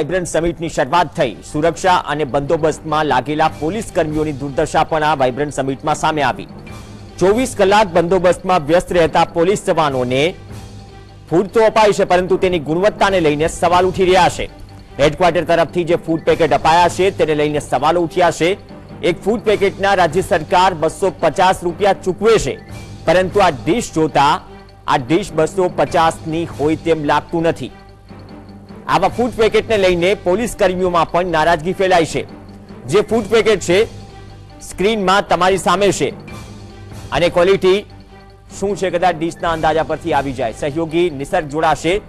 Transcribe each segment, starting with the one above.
Vibrant સમિટની શરૂઆત થઈ. સુરક્ષા અને બંદોબસ્તમાં લાગેલા પોલીસ કર્મીઓની દુર્દશા પણ આ વાઇબ્રન્ટ સમિટમાં સામે આવી. ચોવીસ કલાક બંદોબસ્તમાં વ્યસ્ત રહેતા પોલીસ જવાનોને ફૂડ તો અપાય છે, પરંતુ તેની ગુણવત્તાને લઈને સવાલ ઉઠી રહ્યા છે. હેડક્વાર્ટર તરફથી જે ફૂડ પેકેટ અપાયા છે, તેને લઈને સવાલો ઉઠ્યા છે. એક ફૂડ પેકેટના રાજ્ય સરકાર બસો રૂપિયા ચૂકવે છે, પરંતુ આ ડીશ જોતા આ ડીશ બસો પચાસની હોય તેમ લાગતું નથી. આવા ફૂડ પેકેટને લઈને પોલીસ કર્મીઓમાં પણ નારાજગી ફેલાઈ છે. જે ફૂડ પેકેટ છે, સ્ક્રીનમાં તમારી સામે છે. અને ક્વોલિટી શું છે કદાચ ડીશના અંદાજા પરથી આવી જાય. સહયોગી નિસર્ગ જોડાશે.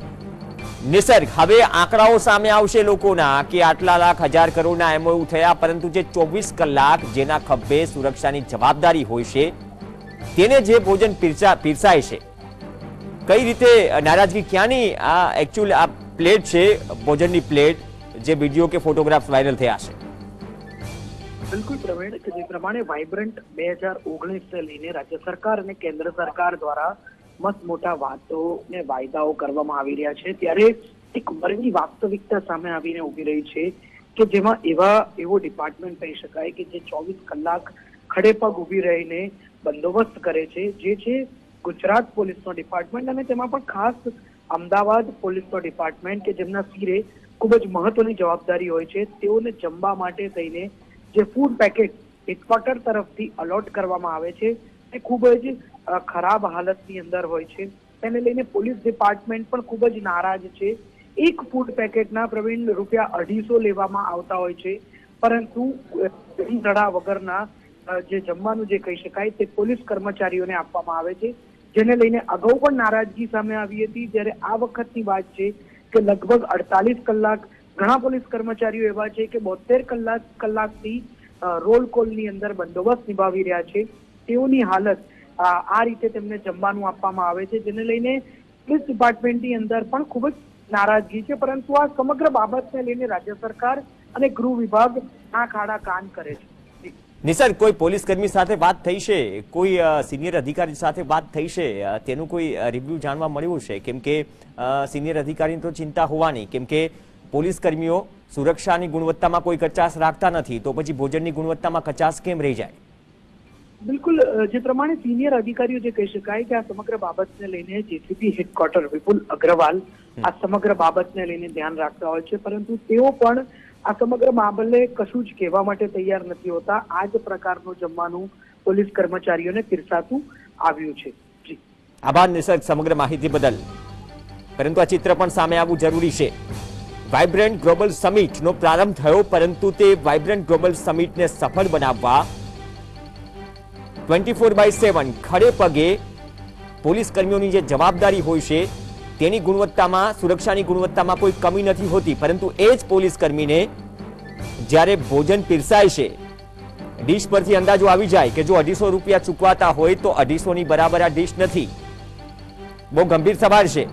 નિસર્ગ, હવે આંકડાઓ સામે આવશે લોકોના કે આટલા લાખ, હજાર કરોડના એમઓયુ થયા, પરંતુ જે ચોવીસ કલાક જેના ખભે સુરક્ષાની જવાબદારી હોય છે, તેને જે ભોજન પીરસા પીરસાય છે. કઈ રીતે નારાજગી ક્યાંની, આ એકચ્યુઅલ આ પ્લેટ છે, ભોજનની પ્લેટ, જે વીડિયો કે ફોટોગ્રાફ વાયરલ થયા છે. બિલકુલ પ્રવીણ, કે જે પ્રમાણે વાઇબ્રન્ટ બે હજાર ઓગણીસ લઈને રાજ્ય સરકાર અને કેન્દ્ર સરકાર દ્વારા મસ્ત મોટા વાતો ને વાયદાઓ કરવામાં આવી રહ્યા છે. ત્યારે એક વર્ગની વાસ્તવિકતા સામે આવીને ઊભી રહી છે કે જેમાં એવા, એવો ડિપાર્ટમેન્ટ કહી શકાય કે જે ચોવીસ કલાક ખડે પગ ઊભી રહીને બંદોબસ્ત કરે છે. જે છે ગુજરાત પોલીસનો ડિપાર્ટમેન્ટ અને તેમાં પણ ખાસ અમદાવાદ પોલીસનો ડિપાર્ટમેન્ટ કે જેમના સિરે ખૂબ જ મહત્વની જવાબદારી હોય છે, તેઓને જમવા માટે થઈને જે ફૂડ પેકેટ હેડક્વાર્ટર તરફથી અલોટ કરવામાં આવે છે, તે ખૂબ જ ખરાબ હાલતની અંદર હોય છે. તેને લઈને પોલીસ ડિપાર્ટમેન્ટ પણ ખૂબ જ નારાજ છે. એક ફૂડ પેકેટના પ્રવીણ રૂપિયા અઢીસો લેવામાં આવતા હોય છે. પરંતુ ધડા વગરના જે જમવાનું જે કહી શકાય તે પોલીસ કર્મચારીઓને આપવામાં આવે છે. જેને લઈને અગાઉ પણ નારાજગી સામે આવી હતી. જ્યારે આ વખતની વાત છે કે લગભગ અડતાલીસ કલાક ઘણા પોલીસ કર્મચારીઓ એવા છે કે બોતેર કલાક કલાકથી રોલ કોલની અંદર બંદોબસ્ત નિભાવી રહ્યા છે. તેઓની હાલત આ રીતે તેમને જમવાનું આપવામાં આવે છે. જેને લઈને પોલીસ ડિપાર્ટમેન્ટની અંદર પણ ખૂબ જ નારાજગી છે. પરંતુ આ સમગ્ર બાબતને લઈને રાજ્ય સરકાર અને ગૃહ વિભાગ આ ખાડા કાન કરે છે. નિસર્ગ કોઈ પોલીસ કર્મી સાથે વાત થઈ છે? કોઈ સિનિયર અધિકારી સાથે વાત થઈ છે? તેનું કોઈ રિવ્યુ જાણવા મળ્યું છે? કેમ કે સિનિયર અધિકારીની તો ચિંતા હોવાની. કેમ કે પોલીસ કર્મીઓ સુરક્ષાની ગુણવત્તામાં કોઈ કચાસ રાખતા નથી તો પછી ભોજનની ગુણવત્તામાં કચાસ કેમ રહી જાય? બિલકુલ જે પ્રમાણે સિનિયર અધિકારીઓ જે કહી શકાય કે આ સમગ્ર બાબતને લઈને જેસીબી હેડક્વાર્ટર વિપુલ અગ્રવાલ આ સમગ્ર બાબતને લઈને ધ્યાન રાખતા હોય છે પરંતુ તેઓ પણ આ સમગ્ર મામલે કશું જ કહેવા માટે તૈયાર નથી હોતા. આ જ પ્રકારનું જમવાનું પોલીસ કર્મચારીઓને પીરસાતું આવ્યું છે. આભાર નિસર્ગ સમગ્ર માહિતી બદલ. પરંતુ આ ચિત્ર પણ સામે આવવું જરૂરી છે. વાઇબ્રન્ટ ગ્લોબલ સમિટનો પ્રારંભ થયો, પરંતુ તે વાઇબ્રન્ટ ગ્લોબલ સમિટને સફળ બનાવવા ટ્વેન્ટી ફોર બાય સેવન ખડે પગે પોલીસ કર્મીઓની જે જવાબદારી હોય છે તેની ગુણવત્તામાં, સુરક્ષાની ગુણવત્તામાં કોઈ કમી નથી હોતી, પરંતુ એ જ પોલીસ કર્મીને જ્યારે ભોજન પીરસાય છે, ડીશ પરથી અંદાજો આવી જાય કે જો અઢીસો રૂપિયા ચૂકવાતા હોય તો અઢીસોની બરાબર આ ડીશ નથી. બહુ ગંભીર સવાલ છે.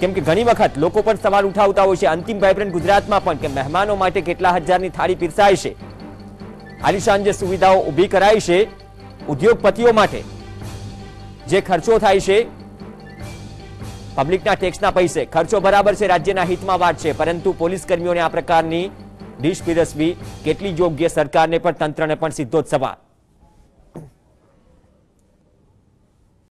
કેમ કે ઘણી વખત લોકો પણ સવાલ ઉઠાવતા હોય છે. અંતિમ વાઇબ્રન્ટ ગુજરાતમાં પણ કે મહેમાનો માટે કેટલા હજારની થાળી પીરસાય છે. આલિશાન જે સુવિધાઓ ઊભી કરાઈ છે ઉદ્યોગપતિઓ માટે. જે ખર્ચો થાય છે પબ્લિકના ટેક્સના પૈસે. ખર્ચો બરાબર છે, રાજ્યના હિતમાં વાત છે, પરંતુ પોલીસ કર્મીઓને આ પ્રકારની ડીશ પીરસવી કેટલી યોગ્ય સરકારને પણ, તંત્રને પણ સીધો જ સવાલ.